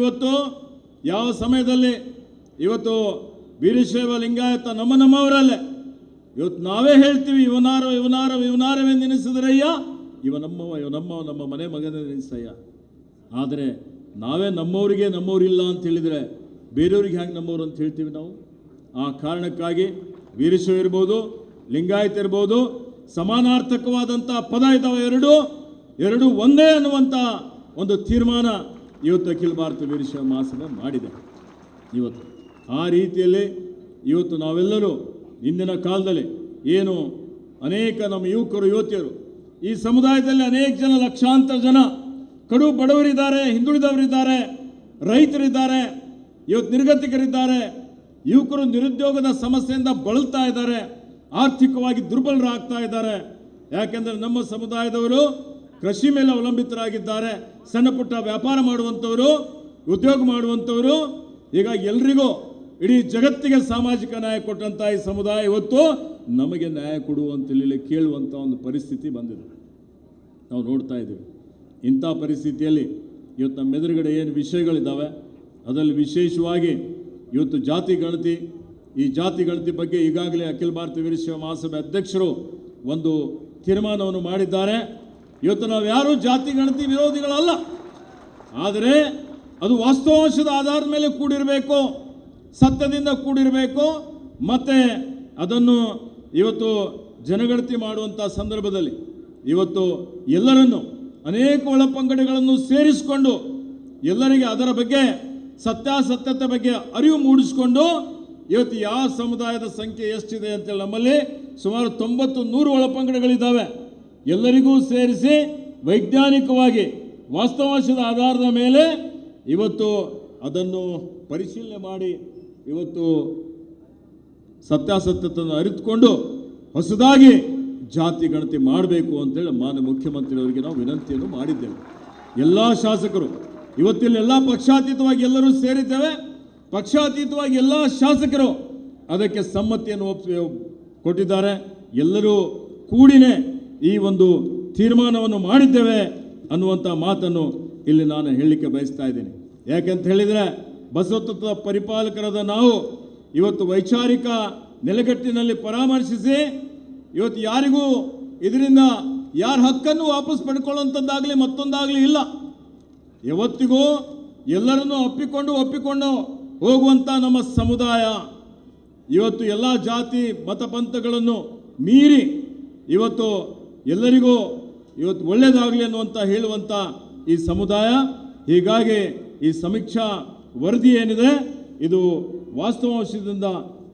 ಇವತ್ತು ಯಾವ ಸಮಯದಲ್ಲಿ? ಇವತ್ತು ವೀರಶೈವ ಲಿಂಗಾಯತ ನಮ್ಮ ನಮ್ಮವರಲ್ಲೇ. ಇವತ್ತು ನಾವೇ ಹೇಳ್ತೀವಿ, ಇವನಾರೋ ಇವನಾರೋ ಇವನಾರವೆಂದೆನಿಸಿದ್ರಯ್ಯ ಇವ ನಮ್ಮವ ಇವ ನಮ್ಮವ, ನಮ್ಮ ಮನೆ ಮಗನೆನಿಸಯ್ಯ ಆದರೆ ನಾವೇ ನಮ್ಮವರಿಗೆ ನಮ್ಮವರಿಲ್ಲ ಅಂತ ಹೇಳಿದರೆ ಬೇರೆಯವ್ರಿಗೆ ಹ್ಯಾಂಗೆ ನಮ್ಮವರು ಅಂತ ಹೇಳ್ತೀವಿ ನಾವು? ಆ ಕಾರಣಕ್ಕಾಗಿ ವೀರಶೈವ ಇರ್ಬೋದು, ಲಿಂಗಾಯತ ಇರ್ಬೋದು ಸಮಾನಾರ್ಥಕವಾದಂಥ ಪದ ಇದ್ದಾವೆ ಎರಡು. ಎರಡು ಒಂದೇ ಅನ್ನುವಂಥ ಒಂದು ತೀರ್ಮಾನ ಇವತ್ತು ಅಖಿಲ ಭಾರತ ವೀರಶೈವ ಮಹಾಸಭೆ ಮಾಡಿದೆ. ಇವತ್ತು ಆ ರೀತಿಯಲ್ಲಿ ಇವತ್ತು ನಾವೆಲ್ಲರೂ ಇಂದಿನ ಕಾಲದಲ್ಲಿ ಏನು ಅನೇಕ ನಮ್ಮ ಯುವಕರು, ಯುವತಿಯರು ಈ ಸಮುದಾಯದಲ್ಲಿ ಅನೇಕ ಜನ, ಲಕ್ಷಾಂತರ ಜನ ಕಡು ಬಡವರಿದ್ದಾರೆ, ಹಿಂದುಳಿದವರಿದ್ದಾರೆ, ರೈತರಿದ್ದಾರೆ, ಇವತ್ತು ನಿರ್ಗತಿಕರಿದ್ದಾರೆ, ಯುವಕರು ನಿರುದ್ಯೋಗದ ಸಮಸ್ಯೆಯಿಂದ ಬಳಲ್ತಾ ಇದ್ದಾರೆ, ಆರ್ಥಿಕವಾಗಿ ದುರ್ಬಲರಾಗ್ತಾ ಇದ್ದಾರೆ. ಯಾಕೆಂದರೆ ನಮ್ಮ ಸಮುದಾಯದವರು ಕೃಷಿ ಮೇಲೆ ಅವಲಂಬಿತರಾಗಿದ್ದಾರೆ. ಸಣ್ಣ ಪುಟ್ಟ ವ್ಯಾಪಾರ ಮಾಡುವಂಥವರು, ಉದ್ಯೋಗ ಮಾಡುವಂಥವರು, ಈಗ ಎಲ್ರಿಗೂ ಇಡೀ ಜಗತ್ತಿಗೆ ಸಾಮಾಜಿಕ ನ್ಯಾಯ ಕೊಟ್ಟಂಥ ಈ ಸಮುದಾಯ ಇವತ್ತು ನಮಗೆ ನ್ಯಾಯ ಕೊಡುವಂತೇಳಿ ಕೇಳುವಂಥ ಒಂದು ಪರಿಸ್ಥಿತಿ ಬಂದಿದೆ. ನಾವು ನೋಡ್ತಾ ಇದ್ದೀವಿ. ಇಂಥ ಪರಿಸ್ಥಿತಿಯಲ್ಲಿ ಇವತ್ತು ನಮ್ಮ ಎದುರುಗಡೆ ಏನು ವಿಷಯಗಳಿದ್ದಾವೆ ಅದರಲ್ಲಿ ವಿಶೇಷವಾಗಿ ಇವತ್ತು ಜಾತಿ ಗಣತಿ, ಈ ಜಾತಿ ಗಣತಿ ಬಗ್ಗೆ ಈಗಾಗಲೇ ಅಖಿಲ ಭಾರತ ವೀರಶೈವ ಮಹಾಸಭೆ ಅಧ್ಯಕ್ಷರು ಒಂದು ತೀರ್ಮಾನವನ್ನು ಮಾಡಿದ್ದಾರೆ. ಇವತ್ತು ನಾವು ಯಾರೂ ಜಾತಿ, ಗಣತಿ, ವಿರೋಧಿಗಳಲ್ಲ. ಆದರೆ ಅದು ವಾಸ್ತವಾಂಶದ ಆಧಾರದ ಮೇಲೆ ಕೂಡಿರಬೇಕು, ಸತ್ಯದಿಂದ ಕೂಡಿರಬೇಕು, ಮತ್ತು ಅದನ್ನು ಇವತ್ತು ಜನಗಣತಿ ಮಾಡುವಂಥ ಸಂದರ್ಭದಲ್ಲಿ ಇವತ್ತು ಎಲ್ಲರನ್ನು ಅನೇಕ ಒಳಪಂಗಡಗಳನ್ನು ಸೇರಿಸಿಕೊಂಡು ಎಲ್ಲರಿಗೆ ಅದರ ಬಗ್ಗೆ, ಸತ್ಯಾಸತ್ಯತೆ ಬಗ್ಗೆ ಅರಿವು ಮೂಡಿಸಿಕೊಂಡು ಇವತ್ತು ಯಾವ ಸಮುದಾಯದ ಸಂಖ್ಯೆ ಎಷ್ಟಿದೆ ಅಂತೇಳಿ ನಮ್ಮಲ್ಲಿ ಸುಮಾರು ತೊಂಬತ್ತು ನೂರು ಒಳಪಂಗಡಗಳಿದ್ದಾವೆ. ಎಲ್ಲರಿಗೂ ಸೇರಿಸಿ ವೈಜ್ಞಾನಿಕವಾಗಿ ವಾಸ್ತವಾಂಶದ ಆಧಾರದ ಮೇಲೆ ಇವತ್ತು ಅದನ್ನು ಪರಿಶೀಲನೆ ಮಾಡಿ ಇವತ್ತು ಸತ್ಯಾಸತ್ಯತೆಯನ್ನು ಅರಿತುಕೊಂಡು ಹೊಸದಾಗಿ ಜಾತಿ ಗಣತಿ ಮಾಡಬೇಕು ಅಂತೇಳಿ ಮಾನ್ಯ ಮುಖ್ಯಮಂತ್ರಿಯವರಿಗೆ ನಾವು ವಿನಂತಿಯನ್ನು ಮಾಡಿದ್ದೇವೆ. ಎಲ್ಲ ಶಾಸಕರು, ಇವತ್ತಿಲ್ಲಿ ಎಲ್ಲ ಪಕ್ಷಾತೀತವಾಗಿ ಎಲ್ಲರೂ ಸೇರಿದ್ದೇವೆ. ಪಕ್ಷಾತೀತವಾಗಿ ಎಲ್ಲ ಶಾಸಕರು ಅದಕ್ಕೆ ಸಮ್ಮತಿಯನ್ನು ಒಪ್ಪ ಕೊಟ್ಟಿದ್ದಾರೆ. ಎಲ್ಲರೂ ಕೂಡಿನೇ ಈ ಒಂದು ತೀರ್ಮಾನವನ್ನು ಮಾಡಿದ್ದೇವೆ ಅನ್ನುವಂಥ ಮಾತನ್ನು ಇಲ್ಲಿ ನಾನು ಹೇಳಲಿಕ್ಕೆ ಬಯಸ್ತಾ ಇದ್ದೀನಿ. ಯಾಕೆಂತ ಹೇಳಿದರೆ ಬಸವತತ್ವ ಪರಿಪಾಲಕರಾದ ನಾವು ಇವತ್ತು ವೈಚಾರಿಕ ನೆಲೆಗಟ್ಟಿನಲ್ಲಿ ಪರಾಮರ್ಶಿಸಿ ಇವತ್ತು ಯಾರಿಗೂ ಇದರಿಂದ ಯಾರ ಹಕ್ಕನ್ನು ವಾಪಸ್ ಪಡ್ಕೊಳ್ಳುವಂಥದ್ದಾಗಲಿ ಮತ್ತೊಂದಾಗಲಿ ಇಲ್ಲ. ಯಾವತ್ತಿಗೂ ಎಲ್ಲರನ್ನೂ ಒಪ್ಪಿಕೊಂಡು ಒಪ್ಪಿಕೊಂಡು ಹೋಗುವಂಥ ನಮ್ಮ ಸಮುದಾಯ ಇವತ್ತು ಎಲ್ಲ ಜಾತಿ ಮತ ಪಂಥಗಳನ್ನು ಮೀರಿ ಇವತ್ತು ಎಲ್ಲರಿಗೂ ಇವತ್ತು ಒಳ್ಳೆಯದಾಗಲಿ ಅನ್ನುವಂಥ ಹೇಳುವಂಥ ಈ ಸಮುದಾಯ, ಹೀಗಾಗಿ ಈ ಸಮೀಕ್ಷಾ ವರದಿ ಏನಿದೆ, ಇದು ವಾಸ್ತವಾಂಶದಿಂದ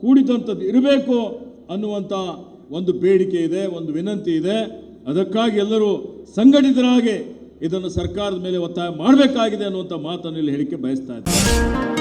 ಕೂಡಿದಂಥದ್ದು ಇರಬೇಕು ಅನ್ನುವಂಥ ಒಂದು ಬೇಡಿಕೆ ಇದೆ, ಒಂದು ವಿನಂತಿ ಇದೆ. ಅದಕ್ಕಾಗಿ ಎಲ್ಲರೂ ಸಂಘಟಿತರಾಗಿ ಇದನ್ನು ಸರ್ಕಾರದ ಮೇಲೆ ಒತ್ತಾಯ ಮಾಡಬೇಕಾಗಿದೆ ಅನ್ನುವಂಥ ಮಾತನ್ನು ಇಲ್ಲಿ ಹೇಳಿಕೆ ಬಯಸ್ತಾ ಇದ್ದಾರೆ